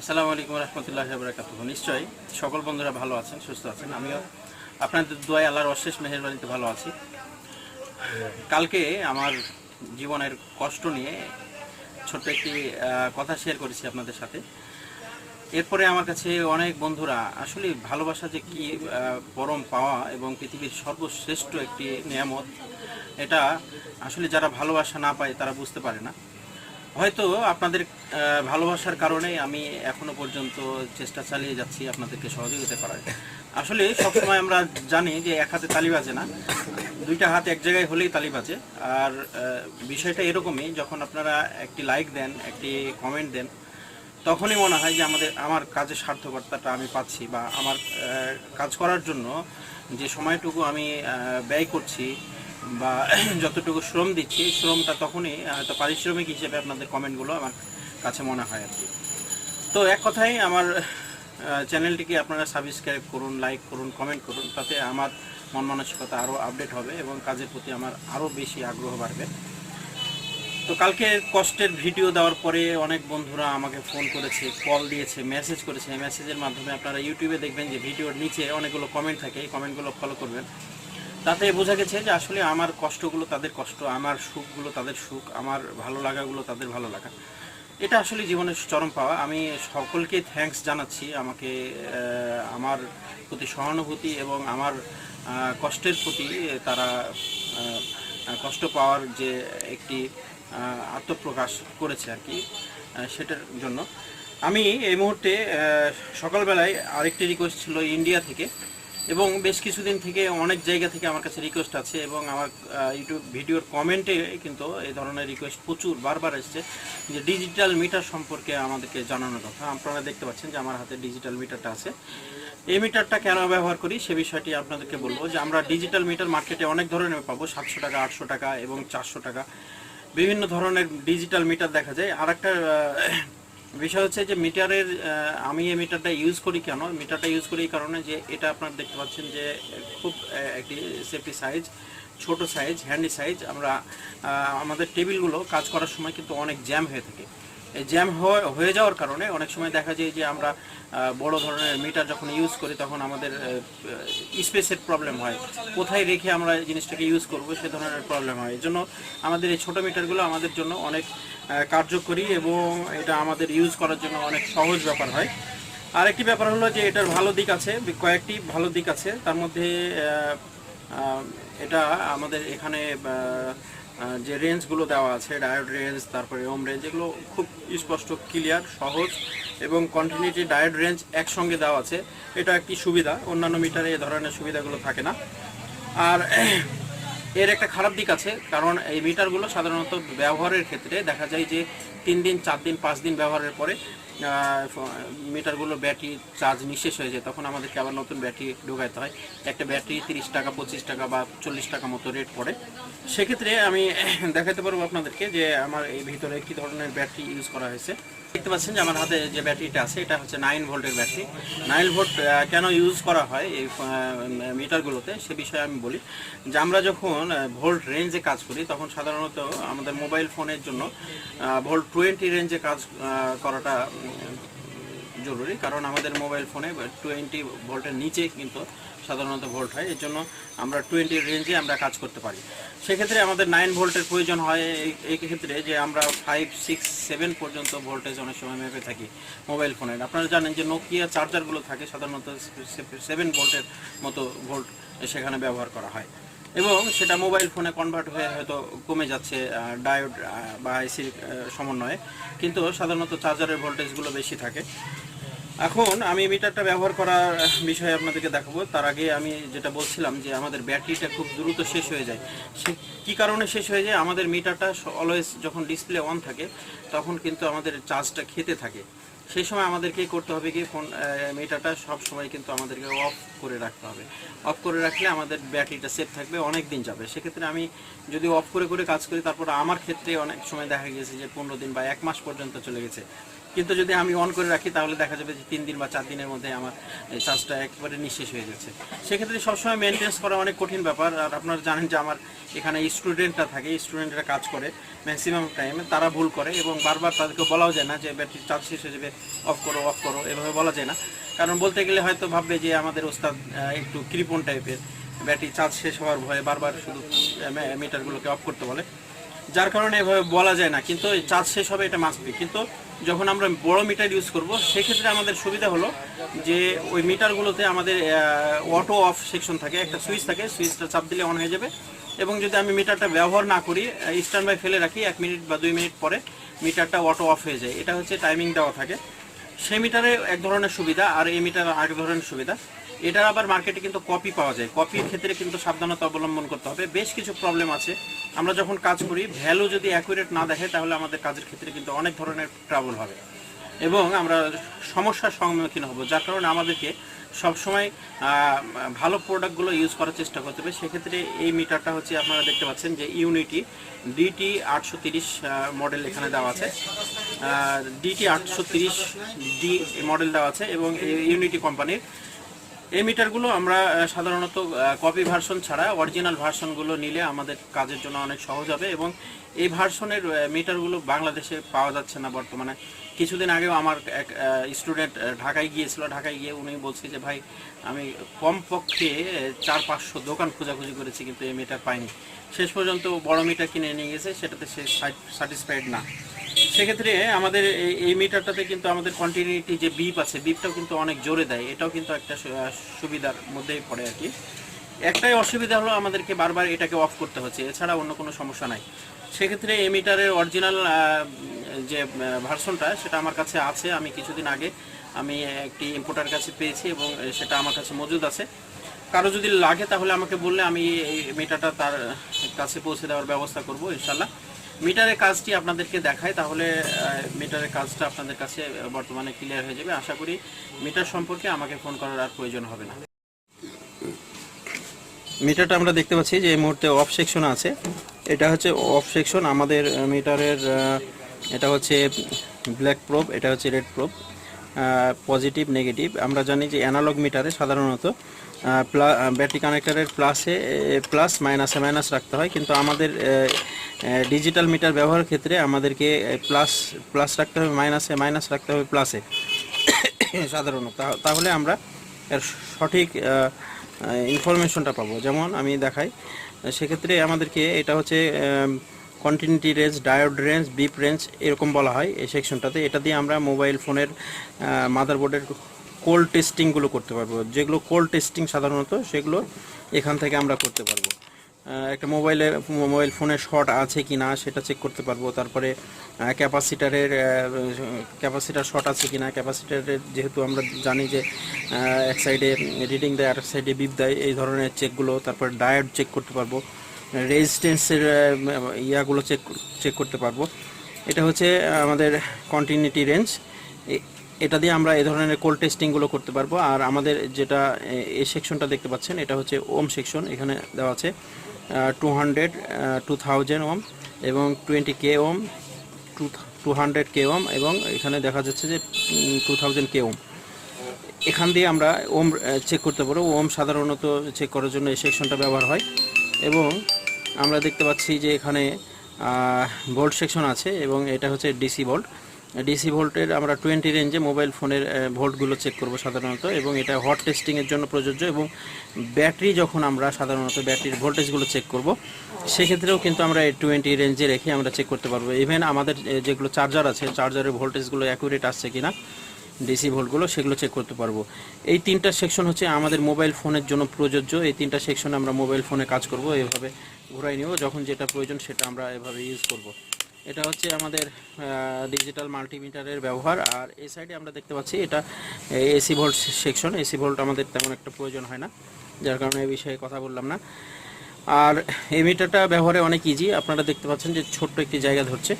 আসসালামু আলাইকুম রহমতুল্লাহ বরাকাত নিশ্চয়ই সকল বন্ধুরা ভালো আছেন, সুস্থ আছেন। আমিও আপনাদের দোয়াই আল্লাহর অশেষ মেহেরবানিতে ভালো আছি। কালকে আমার জীবনের কষ্ট নিয়ে ছোট্ট একটি কথা শেয়ার করেছি আপনাদের সাথে। এরপরে আমার কাছে অনেক বন্ধুরা আসলে ভালোবাসা যে কি পরম পাওয়া এবং পৃথিবীর সর্বশ্রেষ্ঠ একটি নিয়ামত, এটা আসলে যারা ভালোবাসা না পায় তারা বুঝতে পারে না। হয়তো আপনাদের ভালোবাসার কারণে আমি এখনও পর্যন্ত চেষ্টা চালিয়ে যাচ্ছি আপনাদেরকে সহযোগিতা করার। আসলে সবসময় আমরা জানি যে এক হাতে তালি বাজে না, দুইটা হাত এক জায়গায় হলেই তালি বাজে। আর বিষয়টা এরকমই, যখন আপনারা একটি লাইক দেন, একটি কমেন্ট দেন, তখনই মনে হয় যে আমাদের, আমার কাজের সার্থকতাটা আমি পাচ্ছি বা আমার কাজ করার জন্য যে সময়টুকু আমি ব্যয় করছি বা যতটুকু শ্রম দিচ্ছি, শ্রমটা তখনই হয়তো পারিশ্রমিক হিসেবে আপনাদের কমেন্টগুলো আমার কাছে মনে হয় আর কি। তো এক কথাই আমার চ্যানেলটিকে আপনারা সাবস্ক্রাইব করুন লাইক করুন কমেন্ট করুন, তাতে আমার মন মানসিকতা আরও আপডেট হবে এবং কাজের প্রতি আমার আরও বেশি আগ্রহ বাড়বে। তো কালকে কষ্টের ভিডিও দেওয়ার পরে অনেক বন্ধুরা আমাকে ফোন করেছে কল দিয়েছে মেসেজ করেছে। মেসেজের মাধ্যমে আপনারা ইউটিউবে দেখবেন যে ভিডিওর নিচে অনেকগুলো কমেন্ট থাকে, এই কমেন্টগুলো ফলো করবেন। তাতে বোঝা গেছে যে আসলে আমার কষ্টগুলো তাদের কষ্ট, আমার সুখগুলো তাদের সুখ, আমার ভালো লাগাগুলো তাদের ভালো লাগা। এটা আসলে জীবনের চরম পাওয়া। আমি সকলকে থ্যাঙ্কস জানাচ্ছি আমাকে আমার প্রতি সহানুভূতি এবং আমার কষ্টের প্রতি তারা কষ্ট পাওয়ার যে একটি আত্মপ্রকাশ করেছে আর কি সেটার জন্য। আমি এই মুহূর্তে সকালবেলায় আরেকটি রিকোয়েস্ট ছিল ইন্ডিয়া থেকে। এবং বেশ কিছুদিন থেকে অনেক জায়গা থেকে আমার কাছে রিকোয়েস্ট আছে এবং আমার ইউটিউব ভিডিওর কমেন্টে কিন্তু এই ধরনের রিকোয়েস্ট প্রচুর, বারবার এসছে যে ডিজিটাল মিটার সম্পর্কে আমাদেরকে জানানোর কথা। আপনারা দেখতে পাচ্ছেন যে আমার হাতে ডিজিটাল মিটারটা আছে। এই মিটারটা কেন ব্যবহার করি? সে বিষয়টি আপনাদেরকে বলব যে আমরা ডিজিটাল মিটার মার্কেটে অনেক ধরনের পাবো, সাতশো টাকা, আটশো টাকা এবং চারশো টাকা। বিভিন্ন ধরনের ডিজিটাল মিটার দেখা যায়। আর একটা বিষয় হচ্ছে যে মিটারের আমি এই মিটারটা ইউজ করি কেন? মিটারটা ইউজ করি কারণে যে এটা আপনারা দেখতে পাচ্ছেন যে খুব একটি সেফটি সাইজ ছোট সাইজ হ্যান্ডি সাইজ আমরা আমাদের টেবিলগুলো কাজ করার সময় কিন্তু অনেক জ্যাম হয়ে থাকে। জ্যাম হয়ে যাওয়ার কারণে অনেক সময় দেখা যায় যে আমরা বড় ধরনের মিটার যখন ইউজ করি তখন আমাদের স্পেসের প্রবলেম হয়। কোথায় রেখে আমরা জিনিসটাকে ইউজ করব সে ধরনের প্রবলেম হয়। এই জন্য আমাদের এই ছোটো মিটারগুলো আমাদের জন্য অনেক কার্যকরী এবং এটা আমাদের ইউজ করার জন্য অনেক সহজ ব্যাপার হয়। আরেকটি ব্যাপার হলো যে এটার ভালো দিক আছে, কয়েকটি ভালো দিক আছে। তার মধ্যে এটা আমাদের এখানে যে রেঞ্জগুলো দেওয়া আছে ডায়োড রেঞ্জ তারপরে ওম রেঞ্জ এগুলো খুব স্পষ্ট ক্লিয়ার সহজ এবং কন্টিনিউটি ডায়েট রেঞ্জ একসঙ্গে দেওয়া আছে। এটা একটি সুবিধা, অন্যান্য মিটারে এ ধরনের সুবিধাগুলো থাকে না। আর এর একটা খারাপ দিক আছে, কারণ এই মিটারগুলো সাধারণত ব্যবহারের ক্ষেত্রে দেখা যায় যে তিন দিন, চার দিন, পাঁচ দিন ব্যবহারের পরে আহ, মিটারগুলোর ব্যাটারি চার্জ নিঃশেষ হয়ে যায় তখন আমাদেরকে আবার নতুন ব্যাটারি ঢোকাইতে হয়। একটা ব্যাটারি তিরিশ টাকা পঁচিশ টাকা বা চল্লিশ টাকা মতো রেট পড়ে। সেক্ষেত্রে আমি দেখাতে পারব আপনাদেরকে যে আমার এই ভিতরে কী ধরনের ব্যাটারি ইউজ করা হয়েছে। দেখতে পাচ্ছেন যে আমার হাতে যে ব্যাটারিটা আছে, এটা হচ্ছে নাইন ভোল্টের ব্যাটারি। নাইন ভোল্ট কেন ইউজ করা হয় এই মিটারগুলোতে সে বিষয়ে আমি বলি। যে আমরা যখন ভোল্ট রেঞ্জে কাজ করি, তখন সাধারণত আমাদের মোবাইল ফোনের জন্য ভোল্ট টোয়েন্টি রেঞ্জে কাজ করাটা জরুরি, কারণ আমাদের মোবাইল ফোনে টোয়েন্টি ভোল্টের নিচে কিন্তু সাধারণত ভোল্ট হয়, এর জন্য আমরা টোয়েন্টি রেঞ্জে আমরা কাজ করতে পারি। সেক্ষেত্রে আমাদের নাইন ভোল্টের প্রয়োজন হয়, এই- ক্ষেত্রে যে আমরা ফাইভ সিক্স সেভেন পর্যন্ত ভোল্টেজ অনেক সময় মেপে থাকি মোবাইল ফোনের আপনারা জানেন যে নোকিয়া চার্জারগুলো থাকে, সাধারণত সেভেন ভোল্টের মতো ভোল্ট সেখানে ব্যবহার করা হয়। এবং সেটা মোবাইল ফোনে কনভার্ট হয়ে হয়তো কমে যাচ্ছে ডায়োড বা আইসির সমন্বয়ে। কিন্তু সাধারণত চার্জারের ভোল্টেজগুলো বেশি থাকে। এখন আমি মিটারটা ব্যবহার করার বিষয়ে আপনাদেরকে দেখাবো। তার আগে আমি যেটা বলছিলাম যে আমাদের ব্যাটারিটা খুব দ্রুত শেষ হয়ে যায়। সে কী কারণে শেষ হয়ে যায়? আমাদের মিটারটা অলওয়েজ যখন ডিসপ্লে অন থাকে, তখন কিন্তু আমাদের চার্জটা খেতে থাকে। সেই সময় আমাদেরকে করতে হবে কি? ফোন মিটারটা সব সময় কিন্তু আমাদেরকে অফ করে রাখতে হবে। অফ করে রাখলে আমাদের ব্যাটারিটা সেফ থাকবে অনেক দিন যাবে। সেক্ষেত্রে আমি যদি অফ করে করে কাজ করি, তারপর আমার ক্ষেত্রে অনেক সময় দেখা গেছে যে পনেরো দিন বা এক মাস পর্যন্ত চলে গেছে। কিন্তু যদি আমি অন করে রাখি, তাহলে দেখা যাবে যে তিন দিন বা চার দিনের মধ্যে আমার, এই চার্জটা একেবারে নিঃশেষ হয়ে যাচ্ছে। সেক্ষেত্রে সবসময় মেনটেন্স করা অনেক কঠিন ব্যাপার। আর আপনারা জানেন যে আমার এখানে স্টুডেন্টরা থাকে স্টুডেন্টরা কাজ করে ম্যাক্সিমাম টাইমে তারা ভুল করে এবং বারবার তাদেরকে বলাও যায় না যে, ব্যাটারি চার্জ শেষ হয়ে যাবে অফ করো অফ করো, এভাবে বলা যায় না। কারণ বলতে গেলে হয়তো ভাববে যে, আমাদের ওস্তাদ একটু কৃপণ টাইপের। ব্যাটারি চার্জ শেষ হওয়ার ভয়ে বারবার শুধু মিটারগুলোকে অফ করতে বলে। যার কারণে এভাবে বলা যায় না, কিন্তু চার্জ শেষ হবে এটা মাস্ট বি কিন্তু যখন আমরা বড় মিটার ইউজ করব, সেক্ষেত্রে আমাদের সুবিধা হলো যে ওই মিটারগুলোতে আমাদের অটো অফ সেকশন থাকে, একটা সুইচ থাকে সুইচটা চাপ দিলে অন হয়ে যাবে। এবং যদি আমি মিটারটা ব্যবহার না করি স্ট্যান্ড বাই ফেলে রাখি, এক মিনিট বা দুই মিনিট পরে মিটারটা অটো অফ হয়ে যায়। এটা হচ্ছে টাইমিং দেওয়া থাকে। সেই মিটারে এক ধরনের সুবিধা, আর এই মিটার আরেক ধরনের সুবিধা। এটার আবার মার্কেটে কিন্তু কপি পাওয়া যায়। কপির ক্ষেত্রে কিন্তু সাবধানতা অবলম্বন করতে হবে। বেশ কিছু প্রবলেম আছে। আমরা যখন কাজ করি ভ্যালু যদি অ্যাকুরেট না দেখে, তাহলে আমাদের কাজের ক্ষেত্রে কিন্তু অনেক ধরনের ট্রাবল হবে। এবং আমরা সমস্যার সম্মুখীন হব। যার কারণে আমাদেরকে সবসময় ভালো প্রোডাক্টগুলো ইউজ করার চেষ্টা করতে হবে। সেক্ষেত্রে এই মিটারটা হচ্ছে আপনারা দেখতে পাচ্ছেন যে ইউনিটি ডিটি আটশো মডেল এখানে দেওয়া আছে। ডিটি আটশো ডি মডেল দেওয়া আছে এবং ইউনিটি কোম্পানির এই মিটারগুলো আমরা সাধারণত কপি ভার্সন ছাড়া অরিজিনাল ভার্সনগুলো নিলে আমাদের কাজের জন্য অনেক সহজ হবে এবং এই ভার্সনের মিটারগুলো বাংলাদেশে পাওয়া যাচ্ছে না বর্তমানে। কিছুদিন আগেও আমার এক স্টুডেন্ট ঢাকায় গিয়েছিল। ঢাকায় গিয়ে উনি বলছে যে, ভাই, আমি কমপক্ষে চার পাঁচশো দোকান খোঁজাখুঁজি করেছি, কিন্তু এই মিটার পাইনি। শেষ পর্যন্ত বড় মিটার কিনে নিয়ে গেছে, সেটাতে সে স্যাটিসফাইড না। সেক্ষেত্রে আমাদের এই- মিটারটাতে কিন্তু আমাদের কন্টিনিউটি যে বিপ আছে বিপটাও কিন্তু অনেক জোরে দেয়। এটাও কিন্তু একটা সুবিধার মধ্যেই পড়ে আর কি। একটাই অসুবিধা হলো আমাদেরকে বারবার এটাকে অফ করতে হচ্ছে, এছাড়া অন্য কোনো সমস্যা নাই। সেক্ষেত্রে এই মিটারের অরিজিনাল যে ভার্সনটা সেটা আমার কাছে আছে। আমি কিছুদিন আগে আমি একটি ইম্পোর্টার কাছে পেয়েছি এবং সেটা আমার কাছে মজুদ আছে। কারও যদি লাগে তাহলে আমাকে বললে আমি এই মিটারটা তার কাছে পৌঁছে দেওয়ার ব্যবস্থা করব, ইনশাল্লাহ। মিটারের কাজটি আপনাদেরকে দেখায় তাহলে মিটারের কাজটা আপনাদের কাছে বর্তমানে ক্লিয়ার হয়ে যাবে। আশা করি মিটার সম্পর্কে আমাকে ফোন করার আর প্রয়োজন হবে না। মিটারটা আমরা দেখতে পাচ্ছি যে এই মুহূর্তে অফ সেকশন আছে। এটা হচ্ছে অফ সেকশন আমাদের মিটারের এটা হচ্ছে ব্ল্যাক প্রোব এটা হচ্ছে রেড প্রোব পজিটিভ নেগেটিভ আমরা জানি যে অ্যানালগ মিটারে সাধারণত ব্যাটারি কানেক্টারের প্লাসে প্লাস মাইনাসে মাইনাস রাখতে হয়। কিন্তু আমাদের ডিজিটাল মিটার ব্যবহারের ক্ষেত্রে আমাদেরকে প্লাস প্লাস রাখতে হবে মাইনাসে মাইনাস রাখতে হবে প্লাসে সাধারণত। তাহলে আমরা এর সঠিক ইনফরমেশনটা পাবো। যেমন আমি দেখাই সেক্ষেত্রে আমাদেরকে এটা হচ্ছে continuity range diode range beep range এরকম বলা হয় এই সেকশনটাতে এটা দিয়ে আমরা মোবাইল ফোনের মাদারবোর্ডের কোল্ড টেস্টিংগুলো করতে পারব। যেগুলো কোল্ড টেস্টিং সাধারণত, সেগুলো এখান থেকে আমরা করতে পারব। একটা মোবাইলে, মোবাইল ফোনে শর্ট আছে কি না সেটা চেক করতে পারব। তারপরে ক্যাপাসিটারের ক্যাপাসিটার শর্ট আছে কি না, ক্যাপাসিটারের যেহেতু আমরা জানি যে এক সাইডে রিডিং দেয় আর এক সাইডে বিপ দেয়, এই ধরনের চেকগুলো তারপর ডায়োড চেক করতে পারব। রেজিস্ট্যান্সের ইয়াগুলো চেক চেক করতে পারব। এটা হচ্ছে আমাদের কন্টিনিউটি রেঞ্জ এটা দিয়ে আমরা এই ধরনের কোল্ড টেস্টিংগুলো করতে পারব। আর আমাদের যেটা এই সেকশনটা দেখতে পাচ্ছেন, এটা হচ্ছে ওম সেকশন এখানে দেওয়া আছে। Two hundred two thousand ohm এবং twenty K ohm two two hundred K ohm এবং এখানে দেখা যাচ্ছে যে টু থাউজেন্ড কে ওম। এখান দিয়ে আমরা ওম চেক করতে পারব। ওম সাধারণত চেক করার জন্য এই সেকশনটা ব্যবহার হয় এবং আমরা দেখতে পাচ্ছি যে এখানে ভোল্ট সেকশন আছে এবং এটা হচ্ছে ডিসি ভোল্ট ডিসি ভোল্টের আমরা টোয়েন্টি রেঞ্জে মোবাইল ফোনের ভোল্টগুলো চেক করব সাধারণত এবং এটা হট টেস্টিংয়ের জন্য প্রযোজ্য এবং ব্যাটারি যখন আমরা সাধারণত ব্যাটারির ভোল্টেজগুলো চেক করব, সেক্ষেত্রেও কিন্তু আমরা এই টোয়েন্টি রেঞ্জে রেখে আমরা চেক করতে পারব। ইভেন আমাদের যেগুলো চার্জার আছে চার্জারের ভোল্টেজগুলো অ্যাকুরেট আসছে কিনা ডিসি ভোল্টগুলো সেগুলো চেক করতে পারব। এই তিনটা সেকশন হচ্ছে আমাদের মোবাইল ফোনের জন্য প্রযোজ্য। এই তিনটা সেকশনে আমরা মোবাইল ফোনে কাজ করব, এভাবে ঘুরাই নিব। যখন যেটা প্রয়োজন সেটা আমরা এভাবে ইউজ করব। এটা হচ্ছে আমাদের ডিজিটাল মাল্টিমিটারের ব্যবহার। আর এই সাইডে আমরা দেখতে পাচ্ছি, এটা AC volt section AC volt আমাদের তেমন একটা প্রয়োজন হয় না, যার কারণে এই বিষয়ে কথা বললাম না। আর এই মিটারটা ব্যবহারে অনেক ইজি আপনারা দেখতে পাচ্ছেন যে ছোট্ট একটি জায়গা ধরছে।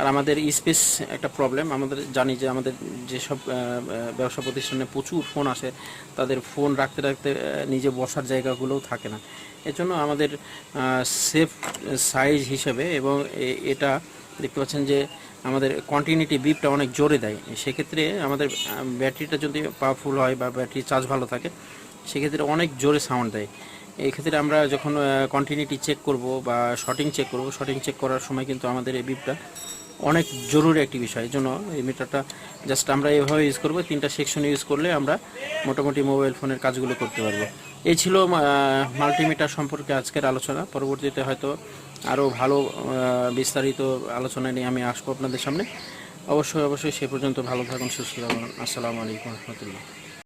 আর আমাদের স্পেস একটা প্রবলেম আমাদের জানি যে আমাদের যেসব ব্যবসা প্রতিষ্ঠানে প্রচুর ফোন আসে, তাদের ফোন রাখতে রাখতে নিজে বসার জায়গাগুলোও থাকে না। এজন্য আমাদের সেফ সাইজ হিসেবে এবং এটা দেখতে পাচ্ছেন যে আমাদের কন্টিনিউটি বিপটা অনেক জোরে দেয়। সেক্ষেত্রে আমাদের ব্যাটারিটা যদি পাওয়ারফুল হয় বা ব্যাটারি চার্জ ভালো থাকে, সেক্ষেত্রে অনেক জোরে সাউন্ড দেয়। এই ক্ষেত্রে আমরা যখন কন্টিনিউটি চেক করব বা শর্টিং চেক করব শর্টিং চেক করার সময় কিন্তু আমাদের এই বিপটা অনেক জরুরি একটি বিষয়। এই জন্য এই মিটারটা জাস্ট আমরা এভাবে ইউজ করব, তিনটা সেকশন ইউজ করলে আমরা মোটামুটি মোবাইল ফোনের কাজগুলো করতে পারব। এই ছিল মাল্টিমিটার সম্পর্কে আজকের আলোচনা। পরবর্তীতে হয়তো আরও ভালো বিস্তারিত আলোচনা নিয়ে আমি আসব আপনাদের সামনে। অবশ্যই অবশ্যই সে পর্যন্ত ভালো থাকুন, সুস্থ থাকুন। আসসালামু আলাইকুম রহমতুল্লাহ।